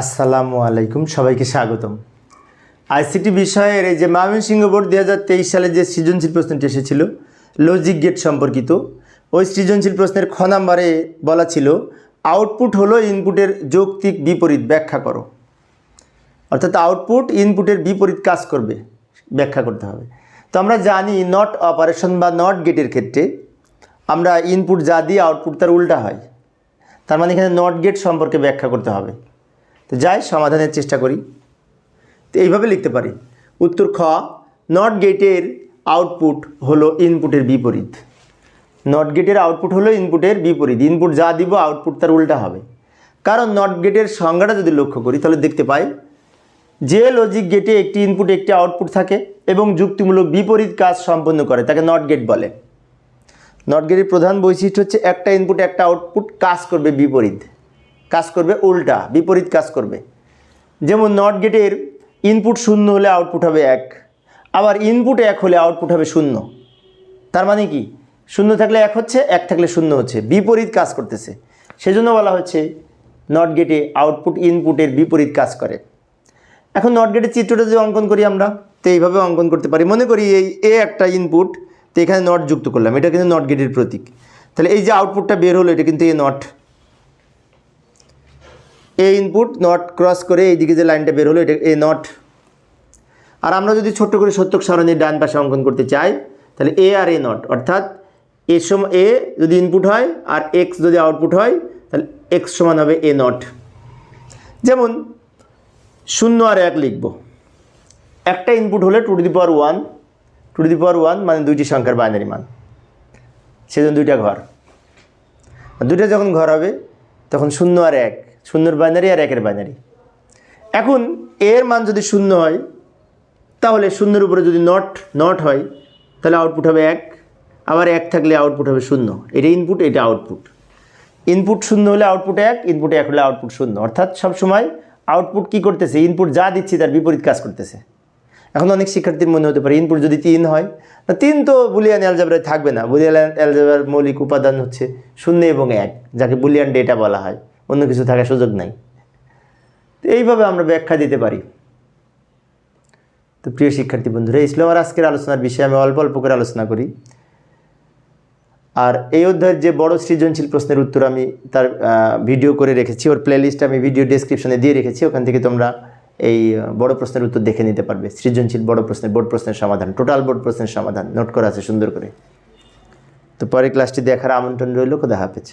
আসসালামু আলাইকুম, সবাইকে স্বাগতম। আইসিটি বিষয়ের এই যে ময়মনসিংহ বোর্ড দু হাজার তেইশ সালে যে সৃজনশীল প্রশ্নটি এসেছিল লজিক গেট সম্পর্কিত, ওই সৃজনশীল প্রশ্নের খ নাম্বারে বলা ছিল আউটপুট হলো ইনপুটের যৌক্তিক বিপরীত ব্যাখ্যা করো। অর্থাৎ আউটপুট ইনপুটের বিপরীত কাজ করবে, ব্যাখ্যা করতে হবে। তো আমরা জানি নট অপারেশন বা নট গেটের ক্ষেত্রে আমরা ইনপুট যা দিই আউটপুট তার উল্টা হয়। তার মানে এখানে নট গেট সম্পর্কে ব্যাখ্যা করতে হবে। তো যাই, সমাধানের চেষ্টা করি। তো এইভাবে লিখতে পারি। উত্তর খ নট গেটের আউটপুট হলো ইনপুটের বিপরীত। নট গেটের আউটপুট হলো ইনপুটের বিপরীত। ইনপুট যা দিব আউটপুট তার উল্টা হবে। কারণ নট গেটের সংজ্ঞাটা যদি লক্ষ্য করি, তাহলে দেখতে পাই, যে লজিক গেটে একটি ইনপুট একটি আউটপুট থাকে এবং যুক্তিমূলক বিপরীত কাজ সম্পন্ন করে, তাকে নট গেট বলে। নট গেটের প্রধান বৈশিষ্ট্য হচ্ছে একটা ইনপুট একটা আউটপুট কাজ করবে বিপরীত। কাজ করবে, উল্টা, বিপরীত কাজ করবে। যেমন নট গেটের ইনপুট শূন্য হলে আউটপুট হবে এক, আবার ইনপুট এক হলে আউটপুট হবে শূন্য। তার মানে কি? শূন্য থাকলে এক হচ্ছে, এক থাকলে শূন্য হচ্ছে, বিপরীত কাজ করতেছে। সেজন্য বলা হচ্ছে নট গেটে আউটপুট ইনপুটের বিপরীত কাজ করে। এখন নট গেটের চিত্রটা যদি অঙ্কন করি আমরা, তো এইভাবে অঙ্কন করতে পারি। মনে করি এই এ একটা ইনপুট তো এখানে নট যুক্ত করলাম। এটা কিন্তু নট গেটের প্রতীক। তাহলে এই যে আউটপুটটা বের হলো, এটা কিন্তু A not A input not cross করে এইদিকে যে লাইনটা বের হলো, এটা এ নট আর আমরা যদি ছোট্ট করে সত্যক সারণীর ডান পাশে অঙ্কন করতে চাই, তাহলে এ আর এ নট অর্থাৎ এ সময় এ যদি ইনপুট হয় আর এক্স যদি আউটপুট হয়, তাহলে এক্স সমান হবে এ নট যেমন শূন্য আর এক লিখব। একটা ইনপুট হলে two to the power one two to the power one মানে দুইটি সংখ্যার বাইনারি মান। সেজন্য দুইটা ঘর। দুইটা যখন ঘর হবে, তখন শূন্য আর এক। শূন্যর বাইনারি আর একের বাইনারি এখন এর মান যদি শূন্য হয়, তাহলে শূন্যের উপরে যদি নট নট হয়, তাহলে আউটপুট হবে এক, আবার এক থাকলে আউটপুট হবে শূন্য। এটা ইনপুট এটা আউটপুট ইনপুট শূন্য হলে আউটপুট এক ইনপুট এক হলে আউটপুট শূন্য। অর্থাৎ সবসময় আউটপুট কি করতেছে? ইনপুট যা দিচ্ছি তার বিপরীত কাজ করতেছে। এখন অনেক শিক্ষার্থীর মনে হতে পারে ইনপুট যদি তিন হয়, না তিন তো বুলিয়ান অ্যালজাবরায় থাকবে না। বুলিয়ান অ্যালজাবরার মৌলিক উপাদান হচ্ছে শূন্য এবং এক, যাকে বুলিয়ান ডেটা বলা হয়। অন্য কিছু থাকার সুযোগ নাই। তো এইভাবে আমরা ব্যাখ্যা দিতে পারি। তো প্রিয় শিক্ষার্থী বন্ধুরা ইসলাম আর আজকের আলোচনার বিষয়ে আমি অল্প অল্প করে আলোচনা করি। আর এই অধ্যায়ের যে বড় সৃজনশীল প্রশ্নের উত্তর আমি তার ভিডিও করে রেখেছি, ওর প্লেলিস্ট আমি ভিডিও ডেসক্রিপশনে দিয়ে রেখেছি, ওখান থেকে তোমরা এই বড় প্রশ্নের উত্তর দেখে নিতে পারবে। সৃজনশীল বড় প্রশ্নের, বোর্ড প্রশ্নের সমাধান টোটাল বোর্ড প্রশ্নের সমাধান নোট করা আছে সুন্দর করে। তো পরের ক্লাসটি দেখার আমন্ত্রণ রইল, খোদা হাফেজ।